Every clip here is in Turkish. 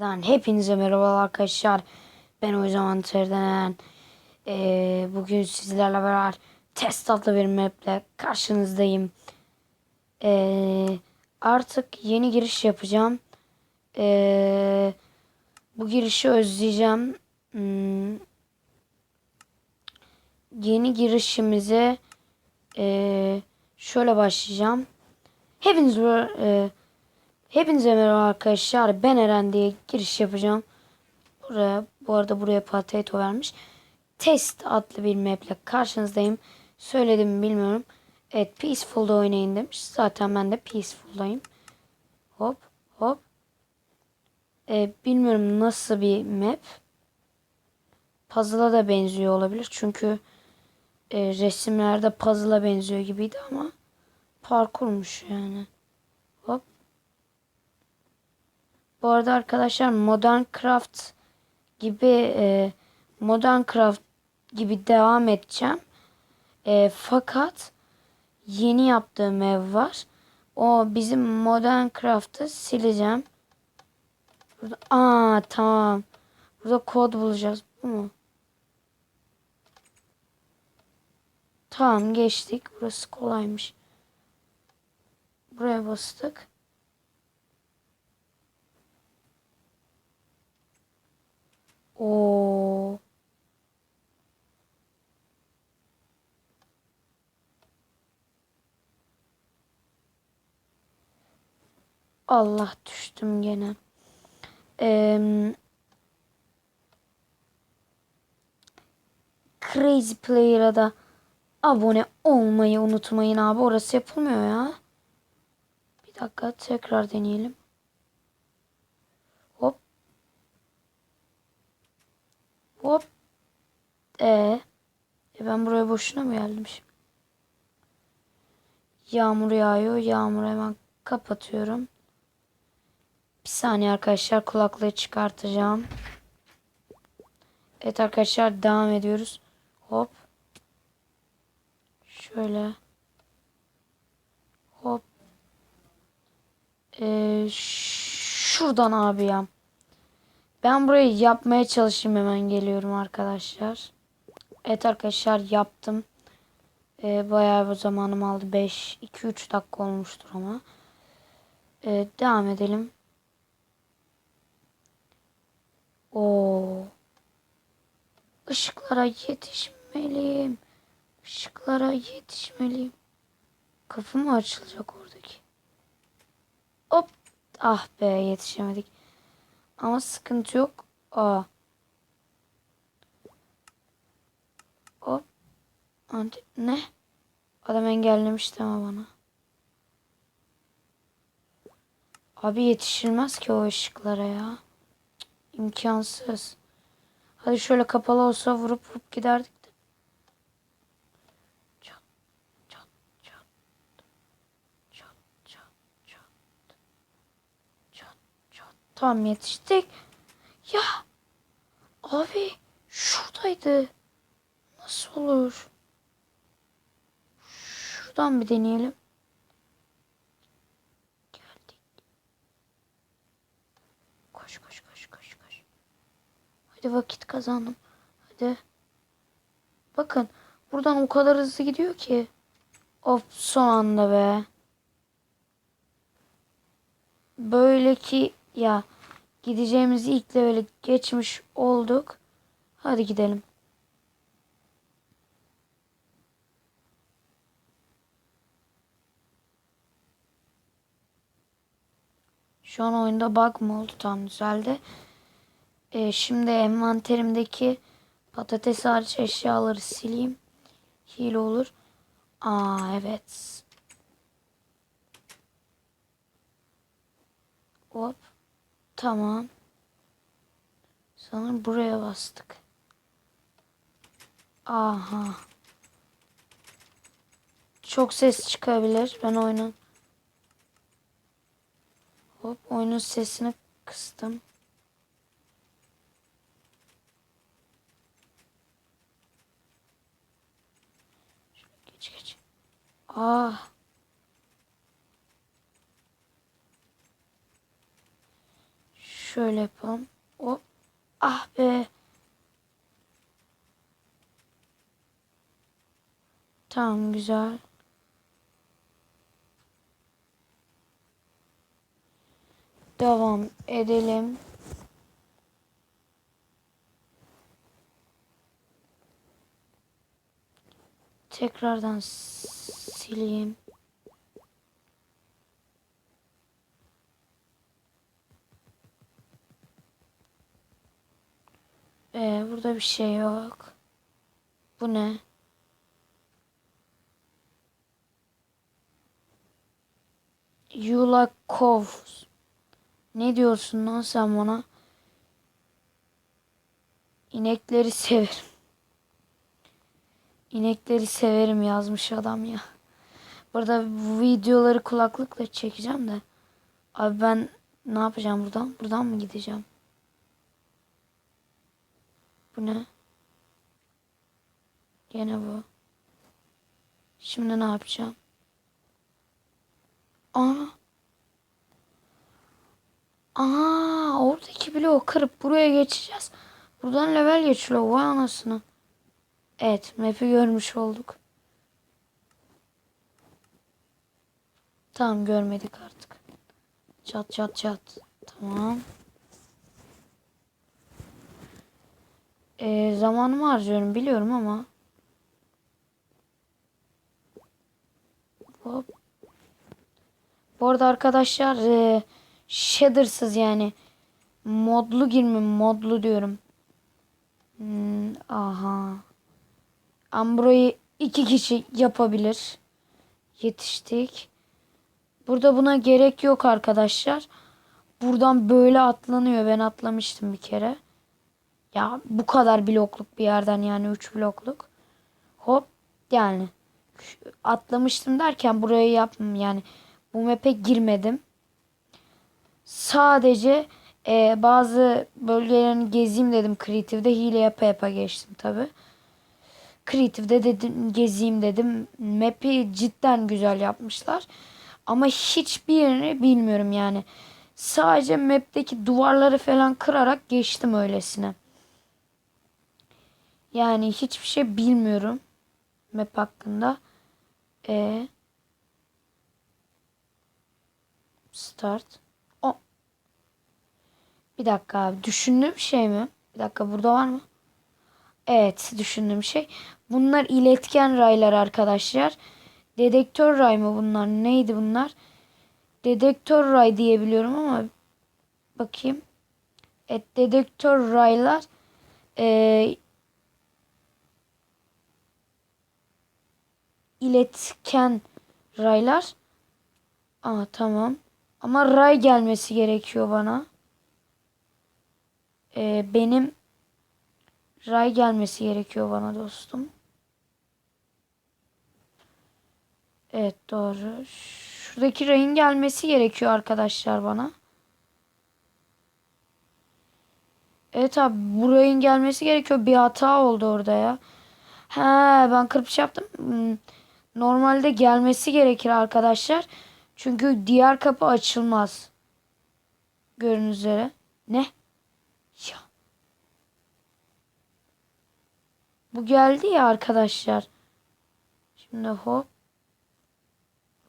Lan hepinize merhaba arkadaşlar. Ben o zaman Terden. Ee, bugün sizlerle beraber test adlı bir maple karşınızdayım. Ee, artık yeni giriş yapacağım. Ee, bu girişi özleyeceğim. Hmm, yeni girişimize ee, şöyle başlayacağım. Hepiniz e, Hepinize merhaba arkadaşlar. Ben Eren diye giriş yapacağım. Buraya, bu arada buraya potato vermiş. Test adlı bir maple karşınızdayım. Söyledim mi bilmiyorum. Evet Peaceful'da oynayın demiş. Zaten ben de Peaceful'dayım. Hop hop. Ee, bilmiyorum nasıl bir map. Puzzle'a da benziyor olabilir. Çünkü e, resimlerde puzzle'a benziyor gibiydi ama parkurmuş yani. Hop. Bu arada arkadaşlar Modern Craft gibi e, Modern Craft gibi devam edeceğim. E, fakat yeni yaptığım ev var. O bizim Modern Craft'ı sileceğim. Burada, aa tamam. Burada kod bulacağız. Bu mu? Tamam geçtik. Burası kolaymış. Buraya bastık. Oo. Allah düştüm gene. Ee, Crazy Player'a da abone olmayı unutmayın abi. Orası yapılmıyor ya. Bir dakika tekrar deneyelim. Hop. Ee, e ben buraya boşuna mı geldim şimdi? Yağmur yağıyor. Yağmur hemen kapatıyorum. Bir saniye arkadaşlar kulaklığı çıkartacağım. Evet arkadaşlar devam ediyoruz. Hop. Şöyle. Hop. Ee, şuradan abi ya. Ben burayı yapmaya çalışayım hemen geliyorum arkadaşlar. Evet arkadaşlar yaptım. Ee, bayağı bir zamanım aldı. 5 2 3 dakika olmuştur ama. Ee, devam edelim. O Işıklara yetişmeliyim. Işıklara yetişmeliyim. Kapı mı açılacak oradaki? Hop. Ah be yetişemedik. Ama sıkıntı yok. Aa. Hop. Ne? Adam engellemişti ama bana. Abi yetişilmez ki o ışıklara ya. İmkansız. Hadi şöyle kapalı olsa vurup vurup giderdik de. Çat, çat, çat. Çat, çat, çat. Çat, Tamam yetiştik. Ya. Abi şuradaydı. Nasıl olur? Şuradan bir deneyelim. Geldik. Koş koş koş koş koş. Hadi vakit kazandım. Hadi. Bakın buradan o kadar hızlı gidiyor ki. Of son anda be. Böyle ki ya gideceğimizi ilk levele geçmiş olduk. Hadi gidelim. Şu an oyunda bug mı oldu? Tam düzeldi. Ee, şimdi envanterimdeki patates hariç eşyaları sileyim. Hile olur. Aa evet. Hop. Tamam. Sanırım buraya bastık. Aha. Çok ses çıkabilir. Ben oyunun Hop oyunun sesini kıstım. Geç geç. Ah. Şöyle yapalım. Hop. Ah be. Tamam güzel. Devam edelim. Tekrardan sileyim. Ee, burada bir şey yok. Bu ne? Yulakov. Ne diyorsun lan sen bana? İnekleri severim. İnekleri severim yazmış adam ya. Burada bu videoları kulaklıkla çekeceğim de. Abi ben ne yapacağım buradan? Buradan mı gideceğim? Bu ne? Gene bu. Şimdi ne yapacağım? Aa. Aa, oradaki bloğu kırıp buraya geçeceğiz. Buradan level geçiyor. Vay anasını. Evet, map'i görmüş olduk. Tamam görmedik artık. Çat çat çat. Tamam. Ee, zamanımı harcıyorum biliyorum ama. Hop. Bu arada arkadaşlar e, shader'sız yani modlu girme modlu diyorum. Hmm, aha. Ambro'yu iki kişi yapabilir. Yetiştik. Burada buna gerek yok arkadaşlar. Buradan böyle atlanıyor. Ben atlamıştım bir kere. Ya bu kadar blokluk bir yerden yani 3 blokluk. Hop yani atlamıştım derken burayı yapmam yani bu map'e girmedim. Sadece e, bazı bölgelerini gezeyim dedim Creative'de hile yapa yapa geçtim tabi. Creative'de dedim gezeyim dedim. Map'i cidden güzel yapmışlar. Ama hiçbir yerini bilmiyorum yani. Sadece map'teki duvarları falan kırarak geçtim öylesine. Yani hiçbir şey bilmiyorum map hakkında. E Start. O. Bir dakika abi. Düşündüğüm şey mi? Bir dakika burada var mı? Evet düşündüğüm şey. Bunlar iletken raylar arkadaşlar. Dedektör ray mı bunlar? Neydi bunlar? Dedektör ray diyebiliyorum ama bakayım. Evet dedektör raylar e, iletken raylar. Aa tamam. Ama ray gelmesi gerekiyor bana. Ee, benim ray gelmesi gerekiyor bana dostum. Evet doğru. Şuradaki rayın gelmesi gerekiyor arkadaşlar bana. Evet abi bu rayın gelmesi gerekiyor. Bir hata oldu orada ya. He ben kırpış yaptım. Hmm, Normalde gelmesi gerekir arkadaşlar. Çünkü diğer kapı açılmaz. Görün üzere. Ne? Ya. Bu geldi ya arkadaşlar. Şimdi hop.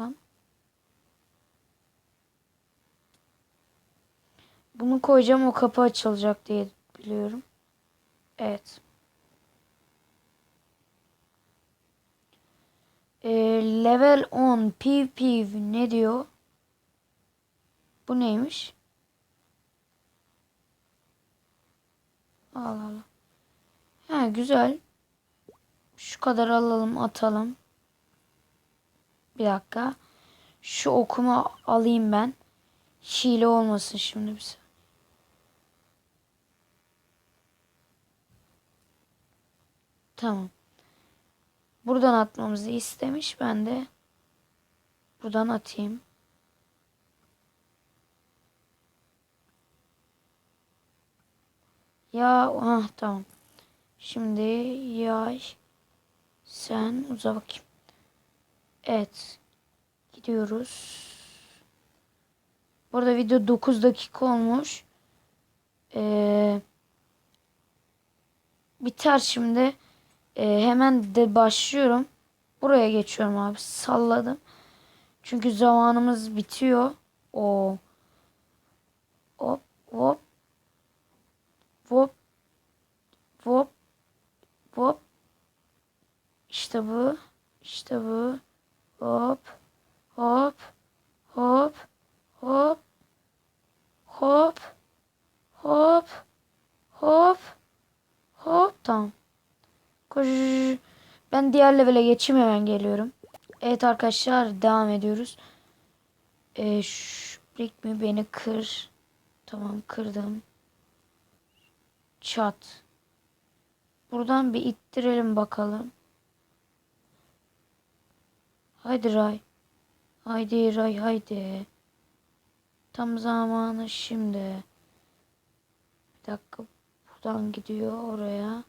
Lan. Bunu koyacağım o kapı açılacak diye biliyorum. Evet. E, level 10 piv ne diyor? Bu neymiş? Allah Allah. Ha güzel. Şu kadar alalım atalım. Bir dakika. Şu okumu alayım ben. Hile olmasın şimdi bize. Tamam. Buradan atmamızı istemiş. Ben de buradan atayım. Ya ah tamam. Şimdi yay sen uza bakayım. Evet. Gidiyoruz. Burada video 9 dakika olmuş. Ee, biter şimdi. Ee, hemen de başlıyorum. Buraya geçiyorum abi. Salladım. Çünkü zamanımız bitiyor. O hop hop hop hop hop işte bu işte bu hop hop hop hop hop hop hop hop tamam koş. Ben diğer levele geçeyim hemen geliyorum. Evet arkadaşlar devam ediyoruz. Ee, Brick mi? Beni kır. Tamam kırdım. Çat. Buradan bir ittirelim bakalım. Haydi Ray. Haydi Ray haydi. Tam zamanı şimdi. Bir dakika. Buradan gidiyor oraya.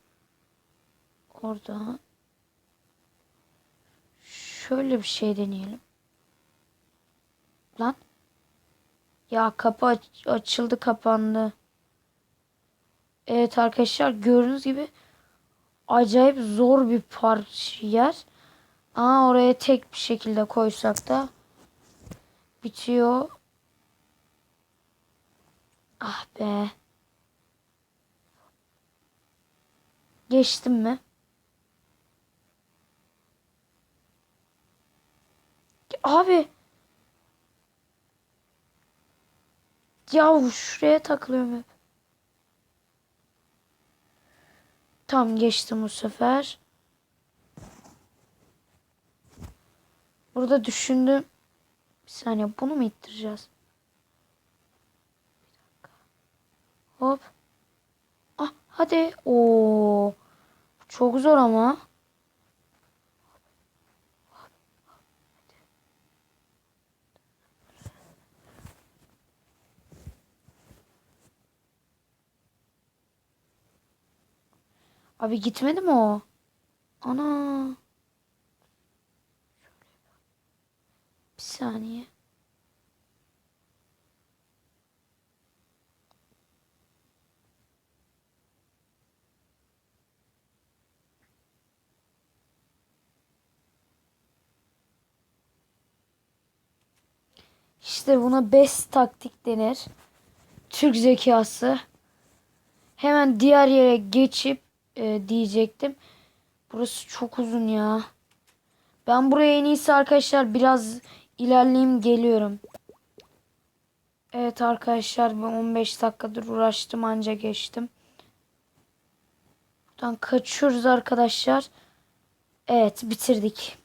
Oradan. Şöyle bir şey deneyelim. Lan. Ya kapı aç- açıldı kapandı. Evet arkadaşlar gördüğünüz gibi acayip zor bir parç yer. Ama oraya tek bir şekilde koysak da bitiyor. Ah be. Geçtim mi? Abi. Ya şuraya takılıyorum hep. Tam geçtim bu sefer. Burada düşündüm. Bir saniye bunu mu ittireceğiz? Hop. Ah hadi. Oo. Çok zor ama. Abi gitmedi mi o? Ana. Bir saniye. İşte buna best taktik denir. Türk zekası. Hemen diğer yere geçip e, diyecektim. Burası çok uzun ya. Ben buraya en iyisi arkadaşlar biraz ilerleyeyim geliyorum. Evet arkadaşlar ben 15 dakikadır uğraştım anca geçtim. Buradan kaçıyoruz arkadaşlar. Evet bitirdik.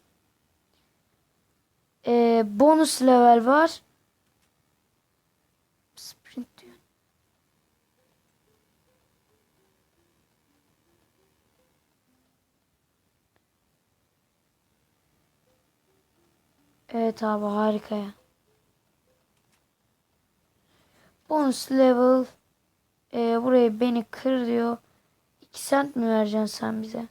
Ee, bonus level var. Sprint diyor. Evet abi harika ya. Bonus level. Ee, burayı beni kır diyor. 2 sent mi vereceksin sen bize?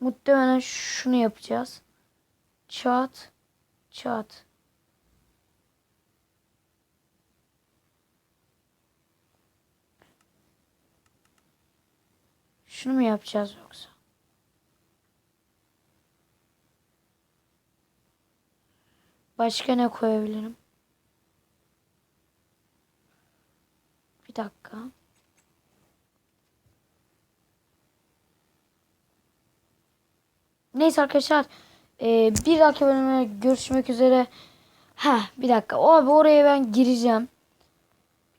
Muhtemelen şunu yapacağız. Çat. Çat. Şunu mu yapacağız yoksa? Başka ne koyabilirim? Bir dakika. Neyse arkadaşlar. Ee, bir dahaki bölüme görüşmek üzere. Ha bir dakika. Abi oraya ben gireceğim.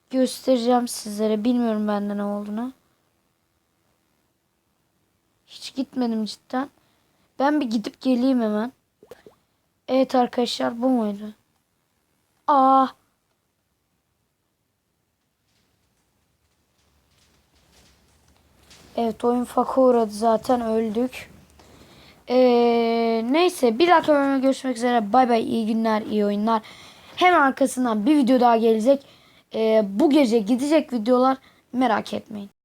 Göstereceğim sizlere. Bilmiyorum bende ne olduğunu. Hiç gitmedim cidden. Ben bir gidip geleyim hemen. Evet arkadaşlar bu muydu? Aa. Evet oyun faka uğradı zaten öldük. Ee, neyse bir dahaki bölümde görüşmek üzere. Bay bay iyi günler iyi oyunlar. Hemen arkasından bir video daha gelecek. Ee, bu gece gidecek videolar merak etmeyin.